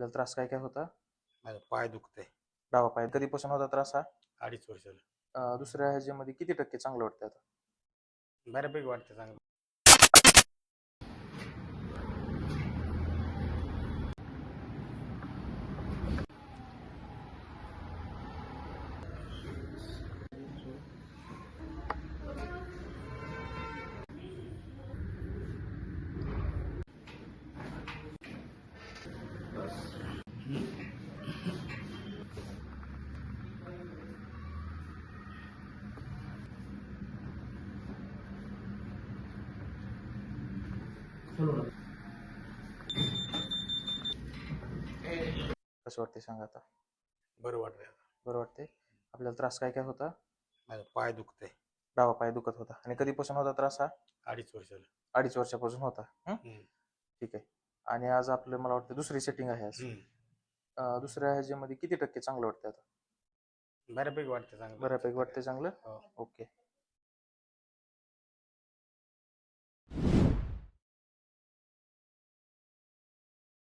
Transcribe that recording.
आपल्याला त्रास काय काय होता? माझा पाय दुखतंय. डावा पाय. कधीपासून होता त्रास हा? अडीच वर्ष झालं. अं, दुसऱ्या ह्याच्यामध्ये किती टक्के चांगलं वाटतं आता? बऱ्यापैकी वाटतं चांगलं. कसं वाटते सांगा आता? बरं वाटतंय आता. बरं वाटते आपल्याला त्रास काय काय होता? माझा पाय दुखतंय. डावा पाय दुखत होता. आणि कधीपासून होता त्रास हा? अडीच वर्ष झालं अडीच वर्षापासून होता. हं? हम्म. ठीक आहे. आणि आज आपलं मला वाटतं दुसरी सेटिंग आहे आज. हम्म. अं, दुसऱ्या ह्याच्यामध्ये किती टक्के चांगलं वाटतं आता? बऱ्यापैकी वाटतं चांगलं. बऱ्यापैकी वाटते चांगलं? हो. ओके.